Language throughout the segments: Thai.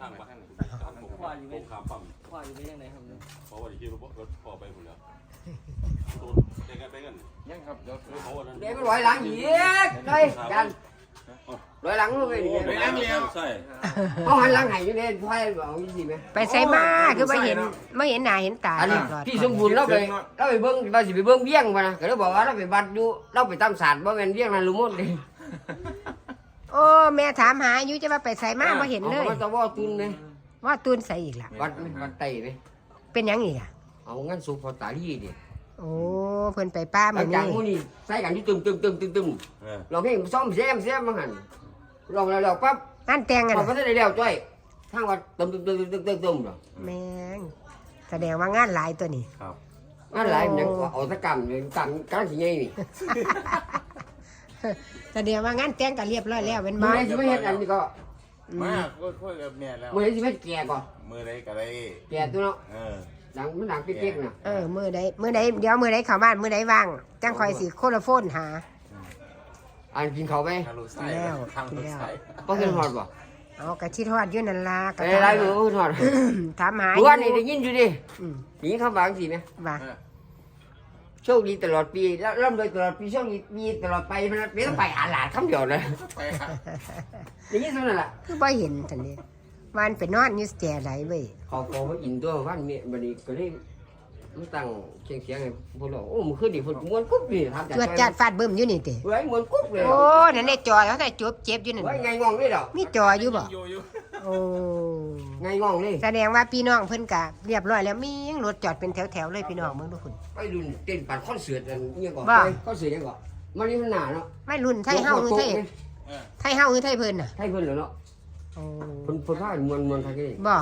ตั้งมาให้ตั้งผมผมขามปั๊มว่าอยู่ได้ยังไงครับเนี่ยเพราะว่าที่รถรถพอไปหมดแล้วตัวได้กันได้กันยังครับเดี๋ยวเขาวันนั้นเดี๋ยวมันร้อยหลังอีกเลยจันร้อยหลังลูกเลยไปล้างเลี้ยวใช่เขาหันหลังให้อยู่เนี่ยพ่อยเอาอีสิบไหมไปใส่มาคือไม่เห็นไม่เห็นหน้าเห็นตาอันนี้พี่สมบูรณ์เราไปเราไปเบิ้งเราสิไปเบิ้งเบี้ยงมานะก็เลยบอกว่าเราไปบัดอยู่เราไปตำศาสตร์บ่แม่นเบี้ยงนั่นลุมดเลย อ้แม่ถามหาอยู่จะว่าไปใส่มาไม่เห็นเลย อาตะว่าตุนเลยว่าตูนใส่อีกล่ะ วัดวัดไตไหมเป็นหยังอีกอะ เอางั้นสุพอตาลีดิโอ้เพิ่นไปป้าหลัมางจากนี่มูนี่ใส่กันที่ตึมตึมตึมตึมตึมเออเราเพลงซ่อมแซมแซมมาหันลองแล้วแล้วปั๊บงานแต่งพกันอไม่ได้แล้วจ้อยทางวัดตึมตึมตึมตึมตึมตึมตึมแม่งแสดงว่างานหลายตัวนี่ ครับนั่นหลายมันยังเอาตะกรรมเลยกรรมกรรมสิไงนี่ แสดงว่างานแต่งก็เรียบร้อยแล้วเป็นมืบ่อไหนสิไม่เฮ็ดอันนี้ก็มาคุยกับแม่แล้ว มือไหนสิไม่แก่ก่อนมือใดก็ได้แก่ตัวเนาะเออดังมันดังเป๊กๆน่ะเออมื้อใดมื้อใดเดี๋ยวมื้อใดเข้าบ้านมื้อใดว่างจังคอยสิโคโลโฟนหา อันกินเขาวไปทางลูกไส้แล้ว ทางลูกไส้บ่ขึ้นฮอดบ่เอากะทิทอดอยู่นั่นล่ะกะไอ้ไรมือขึ้นฮอดถามหาเมื่อวานนี่ได้ยินอยู่ดิอืมได้ยินคำบางสิไหมว่า โชคดีตลอดปีแล้วร่ำรวยตลอดปีโชคดีมีตลอดไปมันไม่ต้องไปอาหลาดคำเดียวเลยไปหาอย่างนี้เท่านั้นแหละคือบ่เห็นทันนี้วานไปนอนอยู่แก่ไหลเว้ยเขาโกว่าอินตัววันนี้บัดนี้ก็เลยมันตั้งเสียงเสียงให้พวกเราโอ้มันขึ้นดิพวกมวนกุ๊บนี่ทำจวดจัดฟาดบึ้มอยู่นี่ติเฮ้ยมวนกุ๊บเลยโอ้นั่นได้จอเขาแต่จบเจ็บอยู่นั่นเฮ้ยไงงองเลยเหรอมีจออยู่บ่อยู่อยู่ โอ้ไงงองเลย แสดงว่าพี่น้องเพิ่นกะเรียบร้อยแล้วมียังรถจอดเป็นแถวๆเลยพี่น้องเมืองทุกคน ไปดุนเต้นปั่นคอนเสิร์ตอันนี้ก่อนบ้าคอนเสิร์ตยังก่อนมันนี่มันหนาเนาะไม่รุ่นไทยเฮาหรือไทยไทยเฮาหรือไทยเพิ่นน่ะไทยเพิ่นเหรอเนาะโอ้เพิ่นเพิ่นพาดมวนมวนไทยกันบ่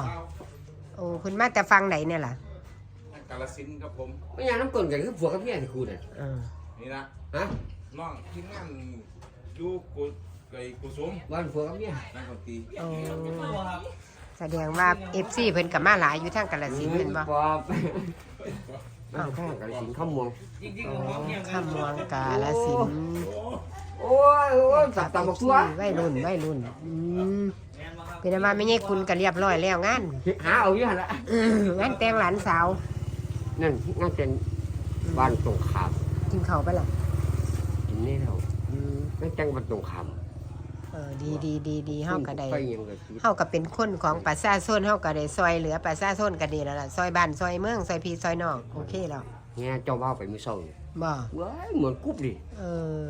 โอ้เพิ่นมาแต่ฟังไหนเนี่ยล่ะกาลสินธุ์ครับผม ไม่อยางน้ำกลนกันคือผัวกับเมียที่คูน่ะเออนี่นะฮะน้องทีมงานอยู่กู ไก่กูสมบ้านผัวกับเมียนั่งดนตรีโอ้แสดงว่า FC เพิ่นก็มาหลายอยู่ทางกาฬสินธุ์แม่นบ่ปอบข้างข้างกันสินข้ามมวงข้ามวงกาฬสินธุ์โอ้ยโอ้ยสับตามบอกตัววัยรุ่นวัยรุ่นอืมเป็นอันว่าไม่ใช่คุณก็เรียบร้อยแล้วงานหาเอาอยู่หั่นละอื้องานแต่งหลานสาว นั่นงานเป็นบ้านตรงขามกินข้าวไปละกินนี่แล้วนั่นจังบ้านตรงขาม เออดีดีดีดีเฮาก็ได้ไปยังก็คิดเฮาก็เป็นคนของประชาชนเฮาก็ได้ซอยเหลือประชาชนก็ดีแล้วล่ะซอยบ้านซอยเมืองซอยพี่ซอยน้องโอเคแล้วแง่เจ้าว่าไปมื้อเช้านี่บ่เว้ยเหมือนกุ๊บดิเอ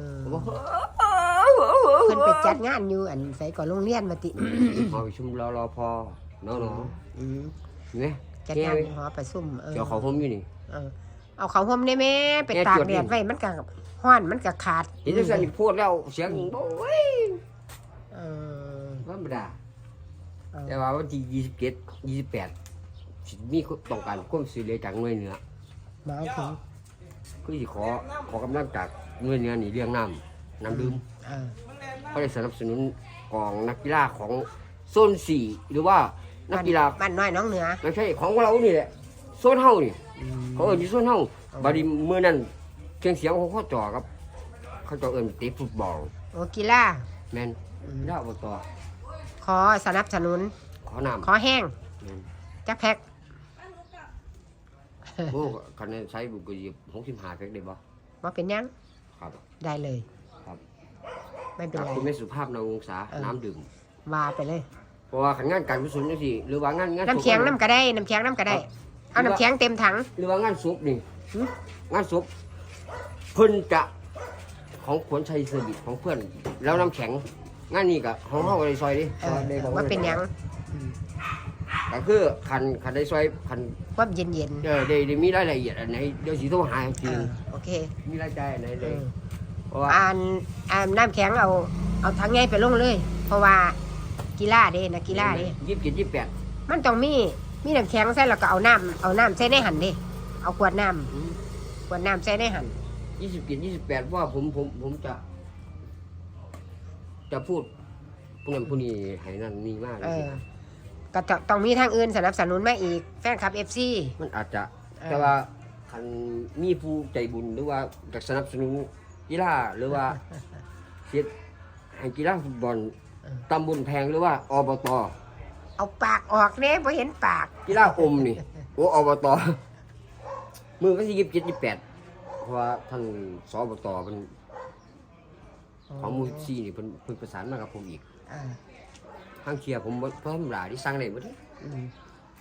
อบอกเพิ่นไปจัดงานอยู่อันไสก่อนโรงเรียนว่าติเอาไปชุมรอรอพอเนาะเนาะอืมเนี่ยจัดงานหอประชุมเออเจ้าเขาผมอยู่นี่ เออเอาเขาวห่มได้แม่ไปแม่ตากจวดแดดิดไว้มันก็ร้อนมันก็ขาด เห็นจังซั่นนี่พูดแล้วเสียงโอ้ยเออธรรม ดา เออแต่ว่าวันที่ยี่สิบเจ็ดยี่สิบแปดมีต้องการความช่วยเหลือจากหน่วยเหนือมาเอาถึงคือสิขอขอกำลังจากหน่วยเหนือนี่เรื่องน้ำน้ำดื่มเออเขาได้สนับสนุนกองนักกีฬาของโซนสี่หรือว่านักกีฬา บ้านน้อยน้องเหนือ ไม่ใช่ของเรานี่แหละโซนเฮานี่เขาเอิ้นที่โซนเฮาบาดนีเมื่อนั้นเครื่องเสียงของเขาจ่อครับ เขาจ่อเอิ้นเตะฟุตบอลโอกีฬาแมนดาวต่อ ขอสนับสนุน ขอน้ำขอแห้งแม่นจักแพ็กโอ้คะแนนใช้บุกยีหกสิบห้าเพ็กได้บ่ว่าเป็นหยังครับ ได้เลยครับ ไม่เป็นไร คุณไม่สุภาพนองศาเออ น้ำดื่ม ว่าไปเลย เพราะว่าขันงานการกุศลจังซี่หรือว่างานงานน้ำแข็งศพ น้ำก็ได้น้ำแข็งน้ำก็ได้เอาน้ำแข็งเต็มถัง หรือว่างานศพนี่หึ งานศพเพิ่นจะของขวัญชัยเซอร์วิสของเพื่อน แล้วน้ำแข็ง งานนี้ก็ของเฮาก็ได้ซอยดิเออได้ของว่าเป็นหยังก็คือคันคันได้ซอยคันว่าเย็นเย็นเออได้ได้มีรายละเอียดอันไหนเดี๋ยวสิโทรหาอีกๆเอทีอโอเค มีรายจ่ายอันไหนเอเลยอเพราะว่าอ่านอ่านน้ำแข็งเอาเอาถังใหญ่ไปลงเลย เพราะว่ากีฬาเด้นะกีฬาเด้ยี่สิบเจ็ดยี่สิบแปดมันต้องมีมีน้ำแข็งใส่แล้วก็เอาน้ำเอาน้ำใส่ในหันเด้เอาขวดน้ำขวดน้ำใส่ในหันยี่สิบเจ็ดยี่สิบแปดว่าผมผมผมจะ จะพูดผู้นั้นผู้นี้ให้นั่นนี่มากเออก็จะต้องมีทางอื่นสนับสนุนมาอีกแฟนคลับเอฟซีมันอาจจะเออแต่ว่าคันมีผู้ใจบุญหรือว่าอยากสนับสนุนกีฬาหรือว่าเสียให้กีฬาฟุตบอลเออตำบลแพงหรือว่าอบตเอาปากออกเน่บ่เห็นปาก กีฬาอมนี่โอ้อบตมือก็สิยิบเจ็ดยิบแปดเพราะว่าท่านสอบตเป็น ของมูซีนี่เพิ่นเพิ่นประสานมากับผมอีกอ่าทางเชียร์ผมบ่เพราะธรรมดาที่สั่งได้บ่เด้อืม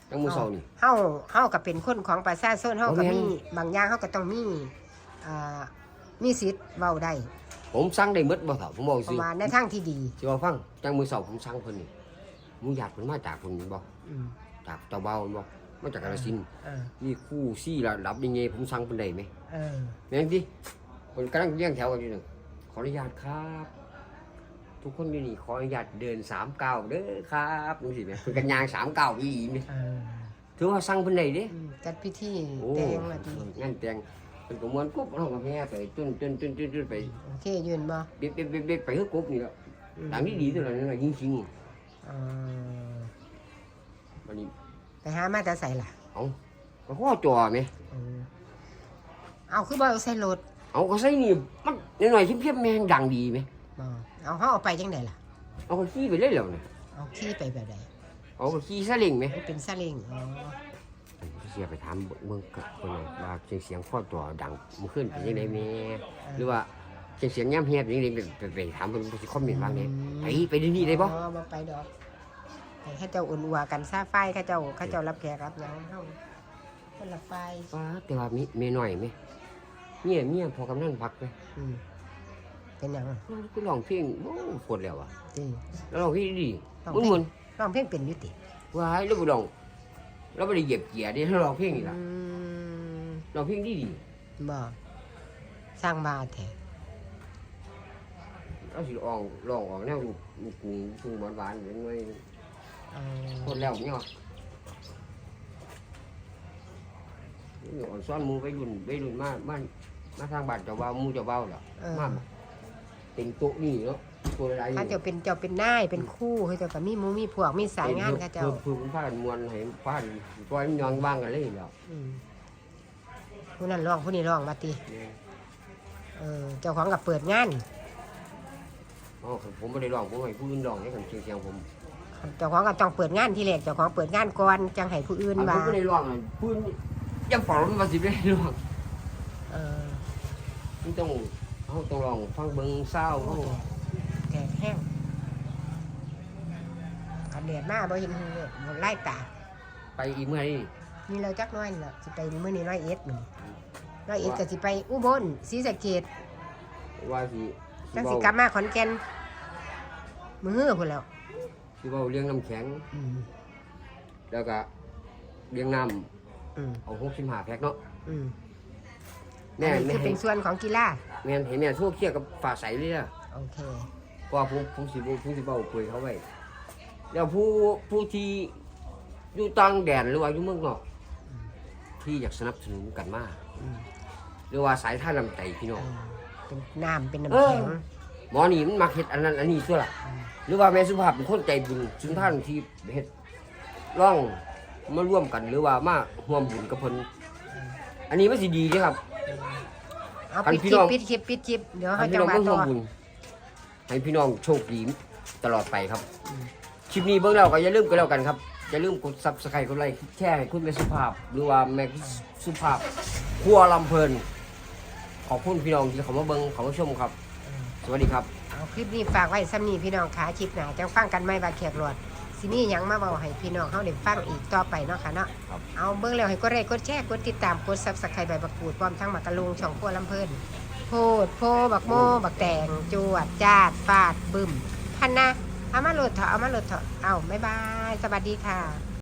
จังมือเช้านี่ เฮาเฮาก็เป็นคนของประชาชนเฮาก็บ่แม่น มีบางอย่างเฮาก็ต้องมีอ่ามีสิทธิ์เว้าได้ผมสั่งได้หมดบ่เฒ่าผมบอกเพสิราะว่าในทางที่ดีสิว่าฟังจังมือเช้าผมสั่งเพิ่นนี่หมูหยาดเพิ่นมาจากเพิ่นบ่อืมจากเจ้าเบาบ่มาจากกาฬสินธุ์เออมีคู่ซี่ระดับยังไงผมสั่งเพิ่นได้ไหมเออแม่นดิเพิ่นกำลังเรียงแถวกันอยู่นึง ขออนุญาตครับ ทุกคนอยู่นี่ขออนุญาตเดินสามก้าวเด้อครับจังซี่แหมเพิ่นกันยางสามก้าวอีหลีนี่เออถือว่าสั่งเพิ่นได้เด้อืมจัดพิธีโอ้แต่งว่าดีงานแต่งเพิ่นก็ม่วนกุ๊บเฮาก็แห่ไปจนจนจนจนจนไปโอเคยืนบ่เบ็ดเบ็ดเบ็ดเบ็ดไปคือกบนี่แหละอืมดังนี้ดีตัวละนั่นน่ะยิงชิงเออบัดนี้ไปหามาแต่ใส่ล่ะเอ้าก็ข้อจ่อแหมเออเอาคือบ่เอาใส่รถ เอาก็ใส่นี่มันหน่อยๆเพียบๆแม่งดังดีแหมบ่เอาเฮาเอาไปจังไดล่ะ เอาก็ขี่ไปเลยแล้วน่ะเอาขี่ไปแบบใดเอาก็ขี่ซาเล้งแหมมันเป็นซาเล้งอ๋อเสียไปถามเมืองกับคนนั้นว่าเสียงเสียงข้อตัวดังมันขึ้นเป็นยังไงแม่หรือว่าเสียงเสียงย่ำเฮียบยังไงไปไปถามเพิ่นเพิ่นสิคอมเมนต์ว่าไงไปไปที่นี่ได้บ่อ๋อบ่ไปดอกให้เขาเจ้าอุ่นอัวกันซาไฟเขาเจ้าเขาเจ้ารับแขกรับหยังเฮาคนละไฟ ว่าแต่ว่ามีเมียน้อยไหม เมียเมียพอกำนันพักไหมอืมเป็นหยังก็ร้องเพลงโอ้ปวดแล้วอะจริงแล้วร้องเพลงดีร้องมึนเพลงมึนร้องเพลงเป็นอยุติๆว้ายแล้วบ่ร้องแล้วบ่ได้เหยียบเกียร์ดิถ้าร้องเพลงนี่ล่ะอืมร้องเพลงดีดีบ่สร้างบาแท้เราสิร้องร้องออกแนวลูกลูกกรุงทุ่งหวานๆเป็นไว้เออคนแล้วเนี่ยนี่อ่อนซ้อนหมูไปรุ่นไปรุ่นมาบ้าน มาทางบ้านเจ้าบ่าวหมูเจ้าบ่าวแล้วเออ มาเต็มโต๊ะนี่เนาะตัวอะไรเขาเจ้าเป็นเจ้าเป็นนายเป็นคู่เขาเจ้าก็มีหมูมีพวกมีสายงานเขาเจ้าเพิ่มพากันมวนให้พากันปล่อยมันยองบ้างกันเลยแล้วอืมผู้นั้นร้องผู้นี้ร้องมาติเออเจ้าของกับเปิดงานอ๋อผมไม่ได้ร้องผมให้ผู้อื่นร้องให้กันเสียงเสียงผมเจ้าของก็ต้องเปิดงานที่แรกเจ้าของเปิดงานก่อนจังให้ผู้อื่นอันผว่ามไม่ได้ร้องอะผู้อื่นยังเป่ามันมาสิไม่ได้ร้องเออ มันต้องเขาต้องร้องฟังเบิ่งเศร้าเขาแดดแห้งอันแดดมาบ่เห็นหูเลยบ่ไล่ตาไปอีกเมื่อไหร่นี่เราจักหน้อยนี่ล่ะสิไปมื้อนี้ร้อยเอ็ดมื้อนี้ร้อยเอ็ดก็สิไปอุบลศรีสะเกษว่าสิจังสิกลับมาขอนแก่นมื้อพุ่นแล้วสิเว้าเลี้ยงน้ำแข็งอืมแล้วก็เลี้ยงน้อืมำเอาหกสิบห้าแพ็คเนาะอืม แม่อันนี้แม่คือให้เป็นส่วนของกีฬาแม่เห็นแม่ทั่วเครียดกับฝ่าใสเลยอะโอเคเพราะว่าผมผมสิบ่ผมสิเว้าคุยเขาไว้แล้วผู้ผู้ที่อยู่ต่างแดนหรือว่าอยู่เมืองนอก ที่อยากสนับสนุนกันมากอืมหรือว่าสายท่าลำไตพี่น้เอองอเป็นน้ำเป็นน้ำเออแข็งหมอนี่มันมักเฮ็ดอันนั้นอันนี้ตัวล่ะหรือว่าแม่สุภาพเป็นคนใจบุญสุนทานที่เฮ็ดร่องมาร่วมกันหรือว่ามาร่วมบุญกับเพิ่นอันนี้มันสิดีเด้ครับ เอาอันปิดพี่คลิน้ปองปิดคลิปปิดคลิปเดี๋ยวให้เขาพี่จะน้องมามาร่ต่วอมบุญให้พี่น้องโชคดีตลอดไปครับ คลิปนี้เบิ่งแล้วก็อย่าลืมกันแล้วกันครับ อย่าลืมกด Subscribe กดไลค์แชร์ให้คุณแม่สุภาพ หรือว่าแม่สุภาพครัวลำเพลิน ขอบคุณพี่น้องที่เขามาเบิ่งเขามาชมครับ สวัสดีครับ เอาคลิปนี้ฝากไว้ซ้ำนี้พี่น้องขาคลิปหนาจังฟังกันไม่บาแขกหลอด สิมีหยังมาเบาให้พี่น้องเขาได้ฟังอีกต่อไปเนาะค่ะเนาะครับ เอาเบิ่งแล้วให้กดไลค์กดแชร์กดติดตามกดซับสไครต์ใบบักกูดพร้อมทั้งหมากกะลุงช่องครัวลำเพลินโพดโพบักโมบักแตงจวดจาดฟาดบึ้มพันนะเอามาโหลดเถอะเอามาโหลดเถอะเอาบ๊ายบายสวัสดีค่ะ